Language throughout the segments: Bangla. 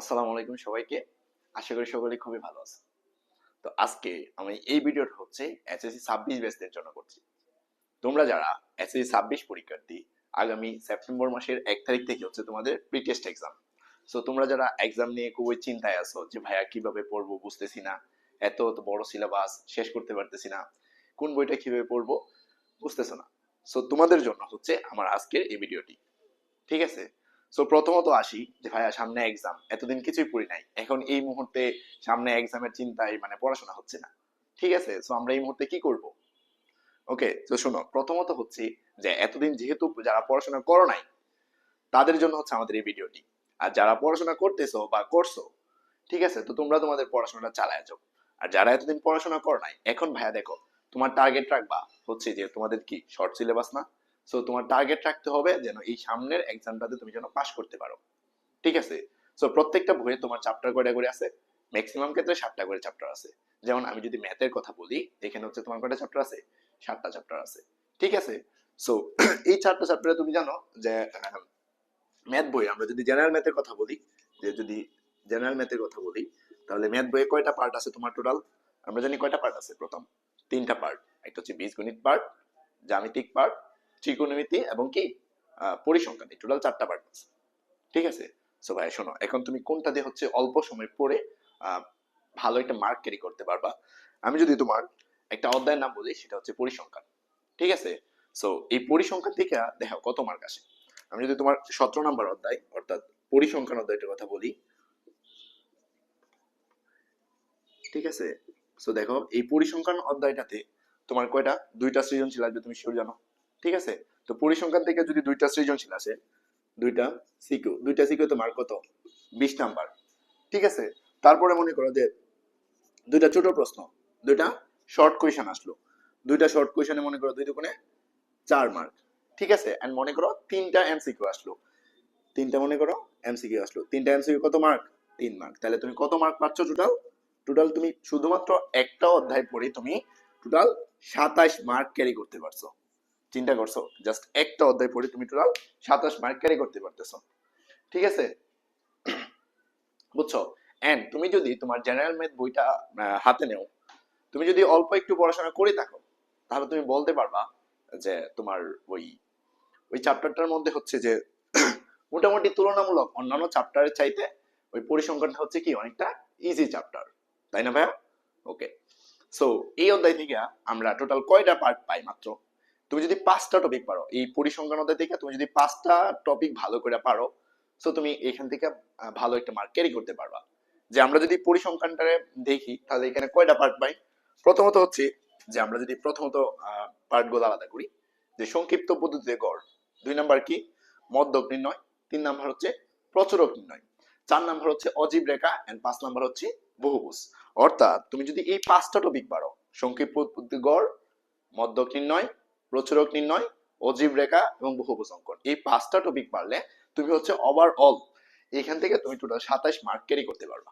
আসসালামু আলাইকুম সবাইকে। আশা করি সকলে খুবই ভালো আছে তো আজকে আমি এই ভিডিওটা হচ্ছে এসএসসি ছাব্বিশ ব্যাচদের জন্য করছি। তোমরা যারা এসএসসি ছাব্বিশ পরীক্ষার্থী, আগামী সেপ্টেম্বর মাসের এক তারিখ থেকে হচ্ছে তোমাদের প্রি টেস্ট এক্সাম সো তোমরা যারা এক্সাম নিয়ে খুবই চিন্তায় আছো যে, ভাইয়া, কীভাবে পড়ব বুঝতেছি না। এত এত বড় সিলেবাস শেষ করতে পারতেছি না। কোন বইটা কীভাবে পড়ব? বুঝতেছো না। সো তোমাদের জন্য হচ্ছে আমার আজকের এই ভিডিওটি। ঠিক আছে? সো প্রথমত আসি যে, ভাইয়া, সামনে এক্সাম এতদিন কিছুই পড়ি নাই। এখন এই মুহূর্তে সামনে এক্সামের চিন্তায় মানে পড়াশোনা হচ্ছে না। ঠিক আছে? সো আমরা এই মুহূর্তে কি করব? ওকে তো শোনো, প্রথমত হচ্ছে যে, এতদিন যেহেতু যারা পড়াশোনা করো নাই, তাদের জন্য হচ্ছে আমাদের এই ভিডিওটি আর যারা পড়াশোনা করতেছো বা করছ, ঠিক আছে? তো তোমরা তোমাদের পড়াশোনাটা চালায় যাও। আর যারা এতদিন পড়াশোনা করো নাই, এখন ভাইয়া দেখো, তোমার টার্গেট রাখবা হচ্ছে যে, তোমাদের কি শর্ট সিলেবাস না? সো তোমার টার্গেট রাখতে হবে যেন এই সামনের এক্সামটাতে তুমি যেন পাশ করতে পারো। ঠিক আছে? সো প্রত্যেকটা বইয়ে তোমার চ্যাপ্টার কয়টা করে আছে? ম্যাক্সিমাম ক্ষেত্রে সাতটা করে চ্যাপ্টার আছে। যেমন আমি যদি ম্যাথের কথা বলি, এখানে হচ্ছে তোমার কয়টা চ্যাপ্টার আছে? সাতটা চ্যাপ্টার আছে। ঠিক আছে? সো এই চারটা চ্যাপ্টারে তুমি জানো যে ম্যাথ বই আমরা যদি জেনারেল ম্যাথের কথা বলি, যে যদি জেনারেল ম্যাথের কথা বলি, তাহলে ম্যাথ বইয়ে কয়টা পার্ট আছে তোমার টোটাল আমরা জানি কয়টা পার্ট আছে প্রথম? তিনটা পার্ট একটা হচ্ছে বীজগণিত পার্ট জ্যামিতিক পার্ট ত্রিকোণমিতি এবং কি পরিসংখ্যান। টোটাল চারটা পার্ট আছে। ঠিক আছে? সো ভাই শোনো, এখন তুমি কোনটা দিয়ে হচ্ছে অল্প সময় পড়ে ভালো একটা মার্ক ক্যারি করতে পারবা? আমি যদি তোমার একটা অধ্যায়ের নাম বলি, সেটা হচ্ছে পরিসংখ্যান। ঠিক আছে? সো এই পরিসংখ্যান থেকে দেখো কত মার্ক আসে। আমি যদি তোমার সতেরো নম্বর অধ্যায়, অর্থাৎ পরিসংখ্যান অধ্যায়টার কথা বলি, ঠিক আছে? সো দেখো, এই পরিসংখ্যান অধ্যায়টাতে তোমার কয়টা? দুইটা সৃজনশীল আসবে, তুমি শিওর জানো? ঠিক আছে? তো পরিসংখ্যান থেকে যদি দুইটা সৃজনশীল আসে, দুইটা সিকিউ দুইটা সিকিউ তো মার্ক কত? বিশ নাম্বার। ঠিক আছে? তারপরে মনে করো যে দুইটা ছোট প্রশ্ন, দুইটা শর্ট কোয়েশন আসলো। দুইটা শর্ট কোয়েশনে মনে করো দুই দুগুণে চার মার্ক ঠিক আছে? এন্ড মনে করো তিনটা এমসিকিউ আসলো। তিনটা মনে করো এমসিকিউ আসলো। তিনটা এমসিকিউ কত মার্ক তিন মার্ক তাহলে তুমি কত মার্ক পাচ্ছ টোটাল টোটাল তুমি শুধুমাত্র একটা অধ্যায় পড়ে তুমি টোটাল সাতাশ মার্ক ক্যারি করতে পারছ। চিন্তা করছ জাস্ট একটা অধ্যায় পড়ে তুমি টোটাল সাতাশ মার্ক ক্যারি করতে পারতেছো। ঠিক আছে? বুঝছ? এন্ড তুমি যদি তোমার জেনারেল ম্যাথ বইটা হাতে নেও, তুমি যদি অল্প একটু পড়াশোনা করে থাকো, তাহলে তুমি বলতে পারবা যে তোমার ওই ওই চ্যাপ্টারটার মধ্যে হচ্ছে যে মোটামুটি তুলনামূলক অন্যান্য চ্যাপ্টারের চাইতে ওই পরিসংখ্যানটা হচ্ছে কি অনেকটা ইজি চ্যাপ্টার তাই না ভাইয়া? ওকে সো এই অধ্যায় থেকে আমরা টোটাল কয়টা পার্ট পাই মাত্র? তুমি যদি পাঁচটা টপিক পারো, এই পরিসংখ্যান থেকে তুমি যদি পাঁচটা টপিক ভালো করে পারো সো তুমি এখান থেকে ভালো একটা মার্ক ক্যারি করতে পারবা। যে আমরা যদি পরিসংখ্যানটারে দেখি, তাহলে এখানে কয়টা পার্ট পাই? প্রথমত হচ্ছে যে আমরা যদি প্রথমত পার্টগুলো আলাদা করি, যে সংক্ষিপ্ত পদ্ধতিতে গড়। দুই নাম্বার কি? মধ্যক নির্ণয়। তিন নাম্বার হচ্ছে প্রচুরক নির্ণয়। চার নাম্বার হচ্ছে অজীব রেখা। এন্ড পাঁচ নাম্বার হচ্ছে বহুভুজ। অর্থাৎ তুমি যদি এই পাঁচটা টপিক পারো, সংক্ষিপ্ত পদ্ধতি গড়, মধ্যক নির্ণয় প্রচুরক নির্ণয়, অজীব রেখা এবং বহুভুজ অঙ্কন। এই পাঁচটা টপিক পারলে তুমি হচ্ছে ওভারঅল এখান থেকে তুমি টোটাল সাতাশ মার্ক ক্যারি করতে পারবা।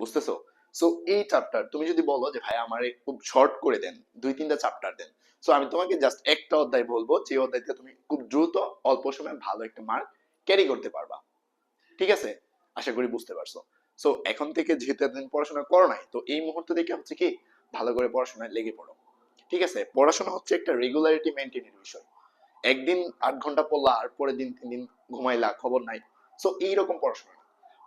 বুঝতেছো? সো এই চ্যাপ্টার তুমি যদি বলো যে ভাই আমার খুব শর্ট করে দেন, দুই তিনটা চ্যাপ্টার দেন। সো আমি তোমাকে জাস্ট একটা অধ্যায় বলব, যে অধ্যায়তে তুমি খুব দ্রুত, অল্প সময়ে ভালো একটা মার্ক ক্যারি করতে পারবা। ঠিক আছে? আশা করি বুঝতে পারছ। সো এখন থেকে যেহেতু এতদিন পড়াশোনা করো নাই, তো এই মুহূর্ত থেকে হচ্ছে কি, ভালো করে পড়াশোনায় লেগে পড়ো। ঠিক আছে? পড়াশোনা হচ্ছে একটা রেগুলারিটি মেনটেনের বিষয়। একদিন আট ঘণ্টা পড়লা, আর পরের দিন তিন দিন ঘুমাইলা, খবর নাই। সো এইরকম পড়াশোনা।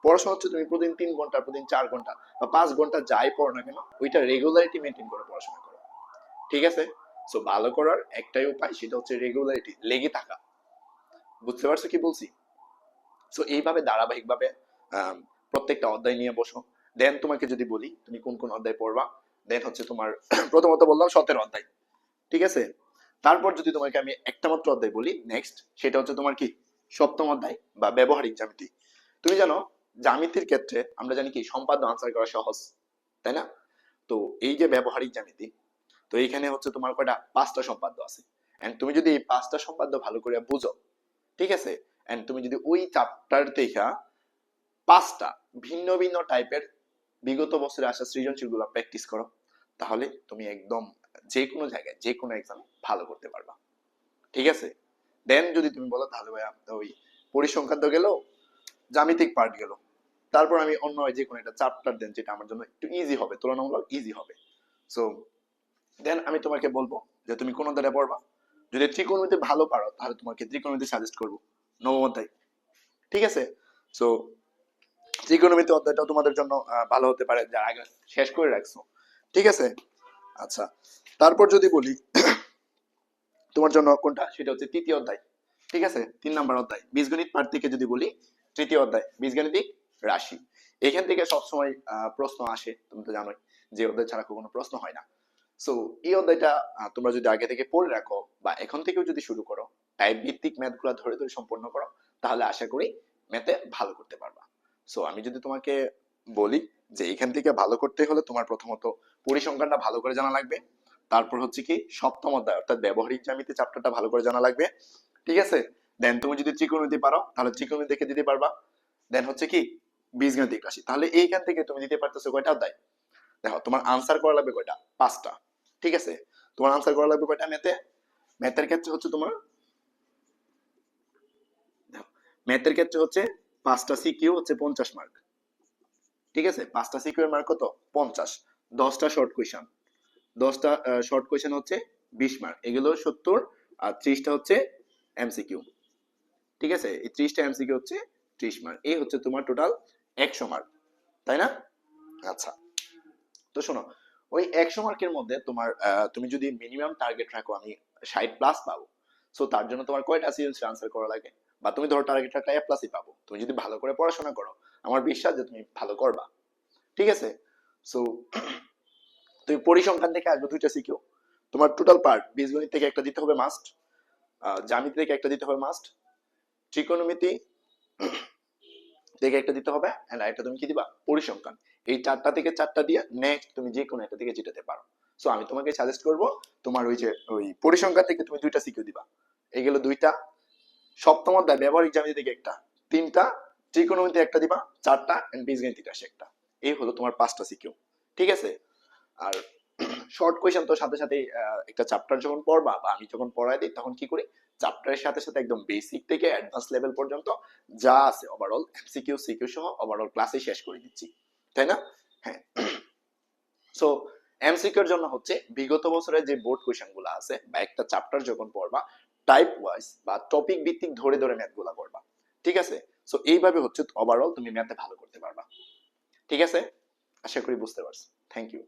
পড়াশোনা হচ্ছে তুমি প্রতিদিন তিন ঘণ্টা, প্রতিদিন চার ঘণ্টা বা পাঁচ ঘণ্টা যাই পড়ো না কেন, ওইটা রেগুলারিটি মেনটেন করে পড়াশোনা করো। ঠিক আছে? সো ভালো করার একটাই উপায় সেটা হচ্ছে রেগুলারিটি লেগে থাকা। বুঝতে পারছ কি বলছি? সো এইভাবে ধারাবাহিকভাবে প্রত্যেকটা অধ্যায় নিয়ে বসো। দেন তোমাকে যদি বলি, তুমি কোন কোন অধ্যায় পড়বা? দেন হচ্ছে তোমার, প্রথমত বললাম সতেরো অধ্যায়। ঠিক আছে? তারপর যদি তোমাকে আমি একটা মাত্র অধ্যায় বলি নেক্সট সেটা হচ্ছে তোমার কি? সপ্তম অধ্যায় বা ব্যবহারিক জ্যামিতি। তুমি জানো, জ্যামিতির ক্ষেত্রে আমরা জানি কি, সম্পাদ্য আনসার করা সহজ, তাই না? তো এই যে ব্যবহারিক জ্যামিতি, তো এইখানে হচ্ছে তোমার কয়টা? পাঁচটা সম্পাদ্য আছে। এন্ড তুমি যদি এই পাঁচটা সম্পাদ্য ভালো করে বুঝো, ঠিক আছে? এন্ড তুমি যদি ওই চ্যাপ্টার দেখা, পাঁচটা ভিন্ন ভিন্ন টাইপের বিগত বছরে আসা সৃজনশীলগুলো প্র্যাকটিস করো তাহলে তুমি একদম যে কোনো জায়গায় যে কোনো এক্সাম ভালো করতে পারবা। ঠিক আছে? দেন যদি তুমি বলো, তাহলে ভাইয়া ওই পরিসংখ্যান তো গেল, জ্যামিতিক পার্ট গেল। তারপর আমি অন্য যে কোনো একটা চ্যাপ্টার দেন, যেটা আমার জন্য একটু ইজি হবে, তুলনামূলক ইজি হবে। সো দেন আমি তোমাকে বলব যে তুমি কোন অধ্যায়টা পড়বা। যদি ত্রিকোণমিতি ভালো পারো, তাহলে তোমাকে ত্রিকোণমিতি সাজেস্ট করব নবম অধ্যায়। ঠিক আছে? সো ত্রিকোণমিতি অধ্যায়টাও তোমাদের জন্য ভালো হতে পারে, যারা আগে শেষ করে রাখছো। ঠিক আছে? আচ্ছা তারপর যদি বলি, তোমার জন্য কোনটা? সেটা হচ্ছে তৃতীয় অধ্যায়। ঠিক আছে? তিন নম্বর অধ্যায়। বীজগণিত পাঠ থেকে যদি বলি, তৃতীয় অধ্যায়, বীজগণিতিক রাশি। এখান থেকে সবসময় প্রশ্ন আসে, তুমি তো জানোই, যে অধ্যায় ছাড়া কোনো প্রশ্ন হয় না। সো এই অধ্যায়টা তোমরা যদি আগে থেকে পড়ে রাখো, বা এখন থেকেও যদি শুরু করো টাইপ ভিত্তিক ম্যাথগুলা ধরে ধরে সম্পন্ন করো, তাহলে আশা করি ম্যাথে ভালো করতে পারবা। সো আমি যদি তোমাকে বলি যে এখান থেকে ভালো করতে হলে তোমার প্রথমত পরিসংখ্যানটা ভালো করে জানা লাগবে। তারপর হচ্ছে কি, সপ্তম অধ্যায়, অর্থাৎ ব্যবহারিক জ্যামিতি চ্যাপ্টারটা ভালো করে জানা লাগবে। ঠিক আছে? দেন তুমি যদি ত্রিকোণমিতি পারো, তাহলে ত্রিকোণমিতি দেখে দিতে পারবা। দেন হচ্ছে কি, বীজগণিতিক রাশি। তাহলে এইখান থেকে তুমি দিতে পারতেছো কয়টা অধ্যায়? দেখো, তোমার আনসার করা লাগবে কয়টা? পাঁচটা। ঠিক আছে? তোমার আনসার করা লাগবে কয়টা ম্যাথে ম্যাথের ক্ষেত্রে হচ্ছে তোমার ম্যাথের ক্ষেত্রে হচ্ছে পাঁচটা সিকিউ হচ্ছে পঞ্চাশ মার্ক ঠিক আছে? পাঁচটা সিকিউ এর মার্ক কত? পঞ্চাশ। দশটা শর্ট কোয়েশন দশটা শর্ট কোয়েশন হচ্ছে বিশ মার্ক এগুলো সত্তর আর ত্রিশটা হচ্ছে এমসিকিউ ঠিক আছে? এই ত্রিশটা এমসিকিউ হচ্ছে ত্রিশ মার্ক এই হচ্ছে তোমার টোটাল একশো মার্ক তাই না? আচ্ছা। তো শোনো, ওই একশো মার্কের মধ্যে তোমার তুমি যদি মিনিমাম টার্গেট রাখো, আমি ষাট প্লাস পাবো। সো তার জন্য তোমার কয়টা সিরিয়াস আনসার করা লাগে? বা তুমি ধরো টার্গেট রাখলে এ প্লাসই পাবো। তুমি যদি ভালো করে পড়াশোনা করো, আমার বিশ্বাস যে তুমি ভালো করবা। ঠিক আছে? সো তুমি পরিসংখ্যান থেকে আসবে দুইটা শিখিও তোমার টোটাল পার্ট বীজগণিত থেকে একটা দিতে হবে মাস্ট জ্যামিতি থেকে একটা দিতে হবে মাস্ট ত্রিকোণমিতি থেকে একটা দিতে হবে এন্ড একটা তুমি কি দিবা? পরিসংখ্যান। এই চারটা থেকে চারটা দিয়ে নেক্সট তুমি যে কোনো একটা থেকে যেতে পারো। সো আমি তোমাকে সাজেস্ট করব, তোমার ওই যে, ওই পরিসংখ্যান থেকে তুমি দুইটা শিখিয়ে দিবা। এগুলো দুইটা। সপ্তম অধ্যায়, ব্যবহারিক জ্যামিতি থেকে একটা। তিনটা ত্রিকোণমিতি একটা দিবা, চারটা এন্ড বীজগণিত একটা। এই হলো তোমার পাঁচটা সিকিউ ঠিক আছে? আর শর্ট কোয়েশন তো সাথে সাথে একটা চ্যাপ্টার যখন পড়বা বা আমি যখন পড়াই দিই, তখন কি করি? চ্যাপ্টারের সাথে সাথে একদম বেসিক থেকে অ্যাডভান্স লেভেল পর্যন্ত যা আছে ওভারঅল এমসিকিউ সিকিউ সহ ওভারঅল ক্লাসে শেষ করে দিচ্ছি, তাই না? হ্যাঁ। সো এমসিকিউর জন্য হচ্ছে বিগত বছরের যে বোর্ড কোয়েশনগুলো আছে বা একটা চ্যাপ্টার যখন পড়বা টাইপ ওয়াইজ বা টপিক ভিত্তিক ধরে ধরে ম্যাথগুলা করবা ঠিক আছে? সো এইভাবে হচ্ছে ওভারঅল তুমি ম্যাথে ভালো করতে পারবা। ঠিক আছে? আশা করি বুঝতে পারছি। Thank you